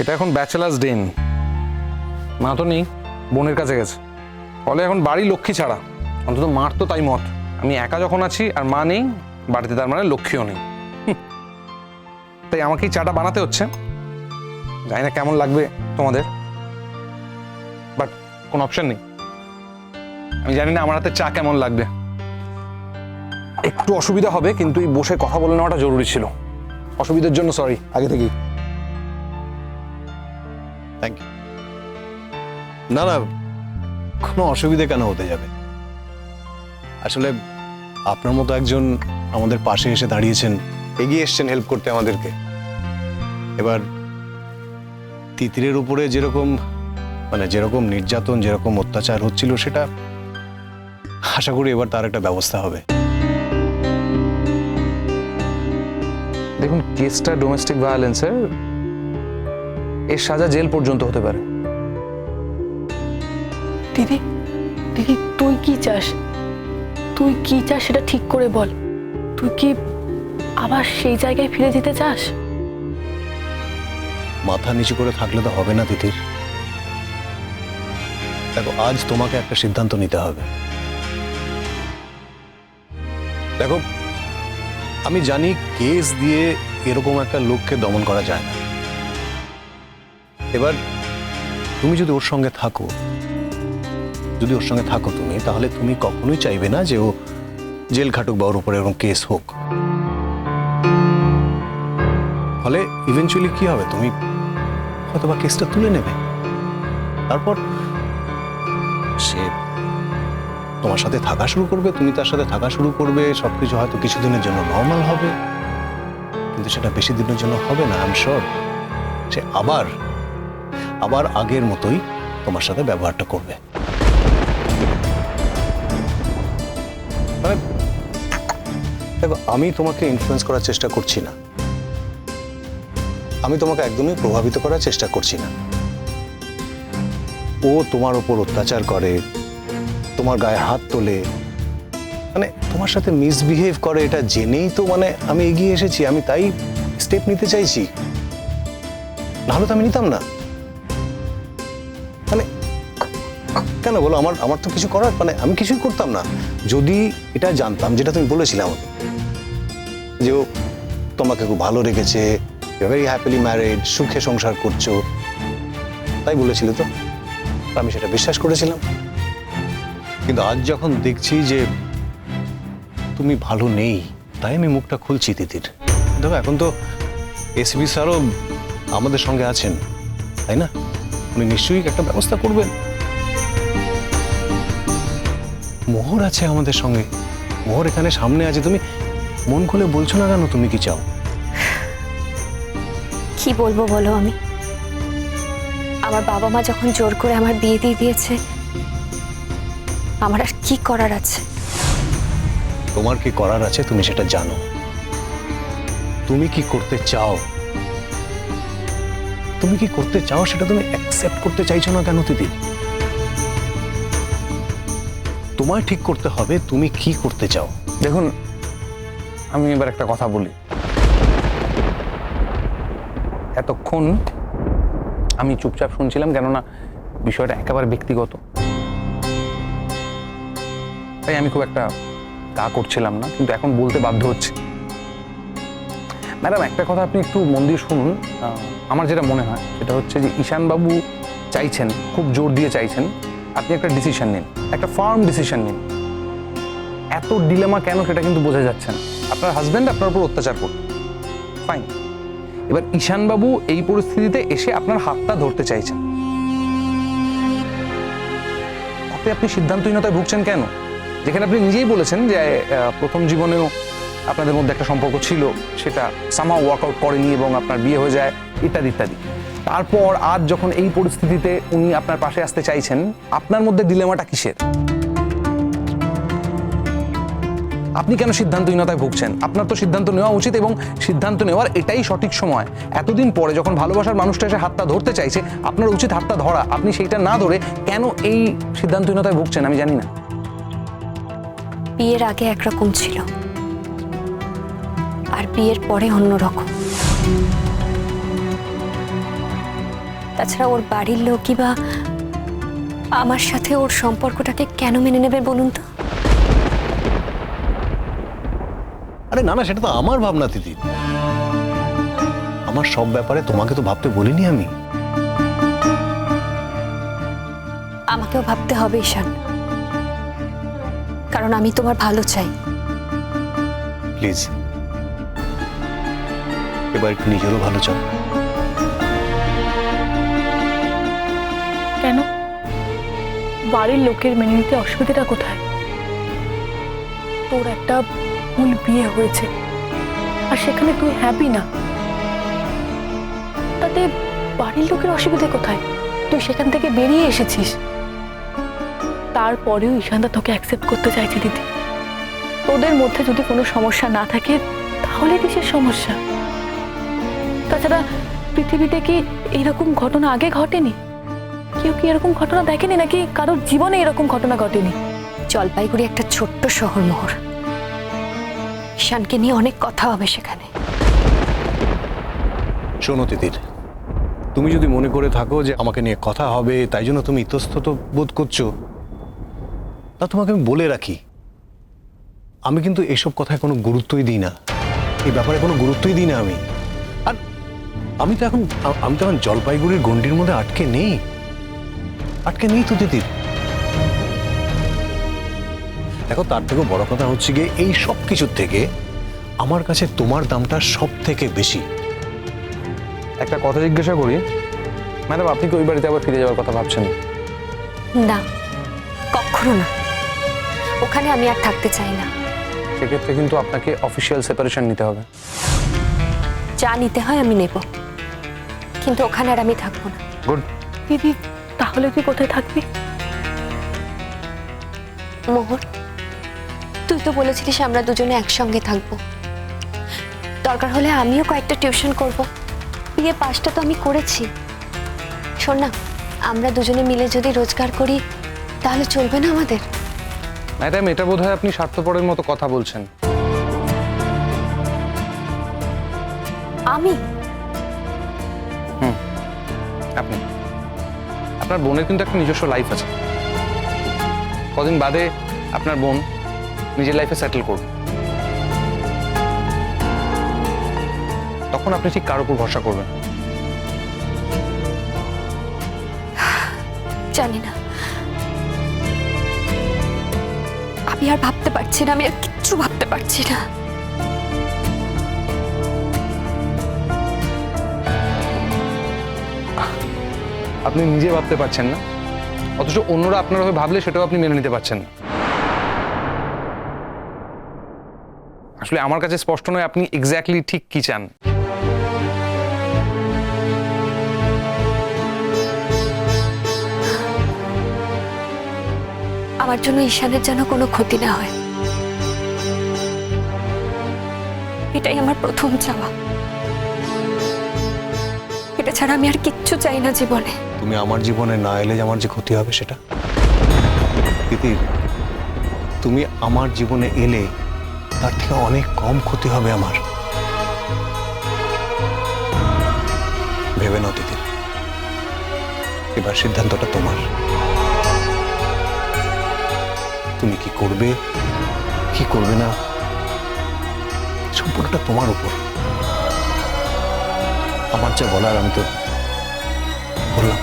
এটা এখন ব্যাচেলার্স ডেন মা তো নেই, বোনের কাছে গেছে। ফলে এখন বাড়ি লক্ষ্মী ছাড়া। অন্তত মার তো তাই মত। আমি একা যখন আছি আর মা নেই, বাড়িতে তার মানে লক্ষ্মীও নেই। তাই আমাকেই চাটা বানাতে হচ্ছে। জানি না কেমন লাগবে তোমাদের। বাট কোনো অপশন নেই। আমি জানি না আমার হাতে চা কেমন লাগবে। একটু অসুবিধা হবে, কিন্তু এই বসে কথা বলে নেওয়াটা জরুরি ছিল। অসুবিধার জন্য সরি আগে থেকেই। থ্যাংক ইউ না না, কোনো অসুবিধে কেন হতে যাবে? আসলে আপনার মতো একজন আমাদের পাশে এসে দাঁড়িয়েছেন, এগিয়ে এসছেন হেল্প করতে আমাদেরকে। এবার তিতিরের উপরে যেরকম মানে যেরকম নির্যাতন, যেরকম অত্যাচার হচ্ছিল, সেটা আশা করি এবার তার একটা ব্যবস্থা হবে। দেখুন, কেসটা ডোমেস্টিক ভায়োলেন্সের এর সাজা জেল পর্যন্ত হতে পারে। দিদি দিদি তুই কি চাস? তুই কি চাস সেটা ঠিক করে বল। তুই কি আবার সেই জায়গায় ফিরে যেতে চাস? মাথা নিচু করে থাকলে তো হবে না তিতির দেখো আজ তোমাকে একটা সিদ্ধান্ত নিতে হবে। দেখো আমি জানি কেস দিয়ে এরকম একটা লোককে দমন করা যায় না। এবার তুমি যদি ওর সঙ্গে থাকো, যদি ওর সঙ্গে থাকো তুমি, তাহলে তুমি কখনোই চাইবে না যে ও জেল খাটুক বা ওর উপরে এরকম কেস হোক। ফলে ইভেনচুয়ালি কি হবে? তুমি হয়তো বা কেসটা তুলে নেবে। তারপর সে তোমার সাথে থাকা শুরু করবে, তুমি তার সাথে থাকা শুরু করবে, সবকিছু হয়তো কিছুদিনের জন্য নর্মাল হবে। কিন্তু সেটা বেশি দিনের জন্য হবে না আই শিওর সে আবার আবার আগের মতোই তোমার সাথে ব্যবহারটা করবে। মানে দেখো আমি তোমাকে ইনফ্লুয়েন্স করার চেষ্টা করছি না। আমি তোমাকে একদমই প্রভাবিত করার চেষ্টা করছি না। ও তোমার ওপর অত্যাচার করে, তোমার গায়ে হাত তোলে। মানে তোমার সাথে মিসবিহেভ করে, এটা জেনেই তো মানে আমি এগিয়ে এসেছি, আমি তাই স্টেপ নিতে চাইছি। নাহলে তো আমি নিতাম না। কেন বলো? আমার আমার তো কিছু করার মানে আমি কিছুই করতাম না। যদি এটা জানতাম, যেটা তুমি বলেছিলে আমাকে, যে ও তোমাকে খুব ভালো রেখেছে ভেরি হ্যাপিলি ম্যারিড সুখে সংসার করছ, তাই বলেছিল তো? আমি সেটা বিশ্বাস করেছিলাম। কিন্তু আজ যখন দেখছি যে তুমি ভালো নেই, তাই আমি মুখটা খুলছি তিতির। দেখো, এখন তো এসবি স্যারও আমাদের সঙ্গে আছেন, তাই না? উনি নিশ্চয়ই একটা ব্যবস্থা করবেন। মোহর আছে আমাদের সঙ্গে। মোহর এখানে সামনে আছে। তুমি মন খুলে বলছো না কেন? তুমি কি চাও? কি বলব বলো আমি? আমার বাবা মা যখন জোর করে আমার বিয়ে দিয়ে দিয়েছে আমার আর কি করার আছে? তোমার কি করার আছে? তুমি সেটা জানো। তুমি কি করতে চাও? তুমি কি করতে চাও সেটা তুমি অ্যাকসেপ্ট করতে চাইছো না কেন দিদি? তোমায় ঠিক করতে হবে, তুমি কি করতে চাও? দেখুন, আমি এবার একটা কথা বলি। এতক্ষণ আমি চুপচাপ শুনছিলাম, কেননা বিষয়টা একেবারে ব্যক্তিগত। তাই আমি খুব একটা গা করছিলাম না, কিন্তু এখন বলতে বাধ্য হচ্ছে। ম্যাডাম, একটা কথা আপনি একটু মন দিয়ে শুনুন। আমার যেটা মনে হয়, সেটা হচ্ছে যে ঈশানবাবু চাইছেন, খুব জোর দিয়ে চাইছেন আপনি একটা ডিসিশন নিন। একটা ফার্ম ডিসিশন নিন। এত ডিলেমা কেন সেটা কিন্তু বোঝা যাচ্ছে না। আপনার হাজব্যান্ড আপনার উপর অত্যাচার করত ফাইন এবার ঈশানবাবু এই পরিস্থিতিতে এসে আপনার হাতটা ধরতে চাইছেন। তাতে আপনি সিদ্ধান্তহীনতায় ভুগছেন কেন? যেখানে আপনি নিজেই বলেছেন যে প্রথম জীবনেও আপনাদের মধ্যে একটা সম্পর্ক ছিল, সেটা সামা ওয়ার্কআউট করেনি এবং আপনার বিয়ে হয়ে যায়, ইত্যাদি ইত্যাদি। তারপর আজ যখন এই পরিস্থিতিতে উনি আপনার পাশে আসতে চাইছেন, আপনার মধ্যে ডিলেমাটা কিসের? আপনি কেন সিদ্ধান্তহীনতায় ভুগছেন? আপনার তো সিদ্ধান্ত নেওয়া উচিত এবং সিদ্ধান্ত নেওয়ার এটাই সঠিক সময়। এতদিন পরে যখন ভালোবাসার মানুষটা এসে হাতটা ধরতে চাইছে, আপনার উচিত হাতটা ধরা। আপনি সেইটা না ধরে কেন এই সিদ্ধান্তহীনতায় ভুগছেন আমি জানি না। বিয়ের আগে একরকম ছিল। আর বিয়ের পরে অন্যরকম। তাছাড়া ওর বাড়ির লোকই বা আমার সাথে ওর সম্পর্কটাকে কেন মেনে নেবে বলুন তো? আরে না না সেটা তো আমার ভাবনা তিতির আমার সব ব্যাপারে তোমাকে তো ভাবতে বলিনি আমি। আমাকেও ভাবতে হবে ঈশান। কারণ আমি তোমার ভালো চাই। প্লিজ এবার একটু নিজেরও ভালো চাও। কেন? বাড়ির লোকের মেনে নিতে অসুবিধাটা কোথায়? তোর একটা ভুল বিয়ে হয়েছে, আর সেখানে তুই হ্যাপি না। তাতে বাড়ির লোকের অসুবিধে কোথায়? তুই সেখান থেকে বেরিয়ে এসেছিস। তারপরেও ঈশানদা তোকে অ্যাকসেপ্ট করতে চাইছে দিদি। তোদের মধ্যে যদি কোনো সমস্যা না থাকে, তাহলে কিসের সমস্যা? তাছাড়া পৃথিবীতে কি এরকম ঘটনা আগে ঘটেনি? কেউ কি এরকম ঘটনা দেখেনি নাকি কারোর জীবনে এরকম ঘটনা ঘটেনি? জলপাইগুড়ি একটা ছোট্ট শহর মোহর। ঈশানকে নিয়ে অনেক কথা হবে সেখানে। শোনো তিতির তুমি যদি মনে করে থাকো যে আমাকে নিয়ে কথা হবে তাই জন্য তুমি ইতস্তত বোধ করছ। তা তোমাকে আমি বলে রাখি আমি কিন্তু এসব কথায় কোনো গুরুত্বই দিই না। এই ব্যাপারে কোনো গুরুত্বই দিই না আমি। আর আমি তো এখন আমি তো এখন জলপাইগুড়ির গণ্ডির মধ্যে আটকে নেই। আটকে নেই তো তিতির দেখো তার থেকেও বড় কথা হচ্ছে গিয়ে এই সব কিছুর থেকে আমার কাছে তোমার দামটা সব থেকে বেশি। একটা কথা জিজ্ঞাসা করি। ম্যাডাম আপনি কি ওই বাড়িতে আবার ফিরে যাওয়ার কথা ভাবছেন? না কখনো না। ওখানে আমি আর থাকতে চাই না। সেক্ষেত্রে কিন্তু আপনাকে অফিসিয়াল সেপারেশন নিতে হবে। যা নিতে হয় আমি নেব। কিন্তু ওখানে আর আমি থাকব না। গুড। দিদি তাহলে তুই কোথায় থাকবি? মোহর তুই তো বলেছিলিস আমরা দুজনে একসঙ্গে থাকব। দরকার হলে আমিও কয়েকটা টিউশন করব। বিয়ে পাশটা তো আমি করেছি। শোন না আমরা দুজনে মিলে যদি রোজগার করি তাহলে চলবে না আমাদের? ম্যাডাম এটা বোধ হয় আপনি স্বার্থপরের মতো কথা বলছেন। আমি? আপনার বোনের কিন্তু একটা নিজস্ব লাইফ আছে। কদিন বাদে আপনার বোন নিজের লাইফে সেটেল করবে। তখন আপনি ঠিক কার উপর ভরসা করবেন জানি না। আমি আর ভাবতে পারছি না, আমি আর কিচ্ছু ভাবতে পারছি না। আপনি নিজে ভাবতে পারছেন না। অথচ অন্যরা আপনার হয়ে ভাবলে সেটাও আপনি মেনে নিতে পারছেন না। আসলে আমার কাছে স্পষ্ট নয় আপনি এক্স্যাক্টলি ঠিক কি চান। আমার জন্য ঈশানের যেন কোনো ক্ষতি না হয়। এটাই আমার প্রথম চাওয়া। ছাড়া আমি আর কিচ্ছু চাই না জীবনে। তুমি আমার জীবনে না এলে আমার যে ক্ষতি হবে সেটা? তিতির তুমি আমার জীবনে এলে তার থেকে অনেক কম ক্ষতি হবে আমার। ভেবে নাও দিদি এবার সিদ্ধান্তটা তোমার। তুমি কি করবে কি করবে না, সম্পূর্ণটা তোমার উপর। আমার যা বলার আমি তো বললাম।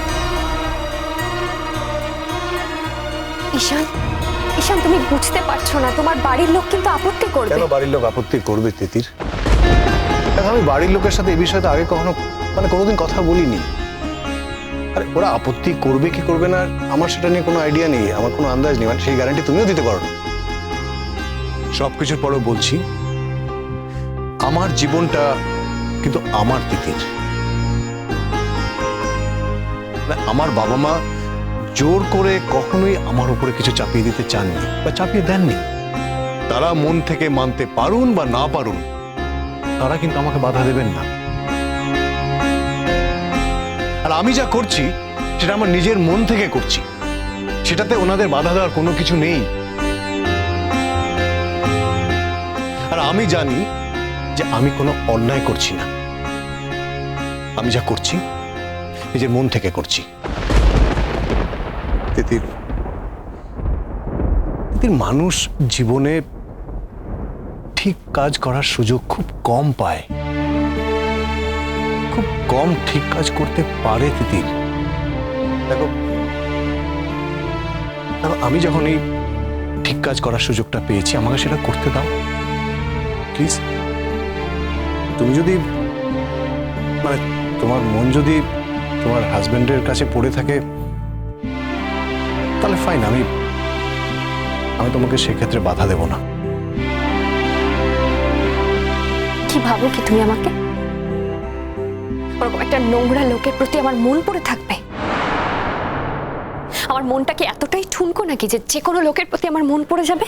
ঈশান ঈশান তুমি বুঝতে পারছ না তোমার বাড়ির লোক কিন্তু আপত্তি করবে। কেন বাড়ির লোক আপত্তি করবে তিতির? আমি বাড়ির লোকের সাথে এই বিষয়ে আগে কখনো মানে কোনোদিন কথা বলিনি। আরে ওরা আপত্তি করবে কি করবে না আমার সেটা নিয়ে কোনো আইডিয়া নেই আমার কোনো আন্দাজ নেই মানে সেই গ্যারান্টি তুমিও দিতে পারো না। সব কিছুর পরেও বলছি আমার জীবনটা কিন্তু আমার তিতির। আমার বাবা মা জোর করে কখনোই আমার উপরে কিছু চাপিয়ে দিতে চাননি বা চাপিয়ে দেননি। তারা মন থেকে মানতে পারুন বা না পারুন, তারা কিন্তু আমাকে বাধা দেবেন না। আর আমি যা করছি, সেটা আমার নিজের মন থেকে করছি। সেটাতে ওনাদের বাধা দেওয়ার কোনো কিছু নেই। আর আমি জানি যে আমি কোনো অন্যায় করছি না। আমি যা করছি নিজের মন থেকে করছি। তিতির। তিতির মানুষ জীবনে ঠিক কাজ করার সুযোগ খুব কম পায়। খুব কম ঠিক কাজ করতে পারে তিতির। দেখো দেখো, আমি যখন এই ঠিক কাজ করার সুযোগটা পেয়েছি আমাকে সেটা করতে দাও। প্লিজ। তুমি যদি মানে তোমার মন যদি তোমার হাজবেন্ডের কাছে পড়ে থাকে তাহলে ফাইন আমি আমি তোমাকে সেক্ষেত্রে বাধা দেব না। কি ভাবো কি তুমি আমাকে? ওরকম একটা নোংরা লোকের প্রতি আমার মন পড়ে থাকবে। আমার মনটা কি এতটাই ঠুনকো নাকি যে যে কোনো লোকের প্রতি আমার মন পড়ে যাবে?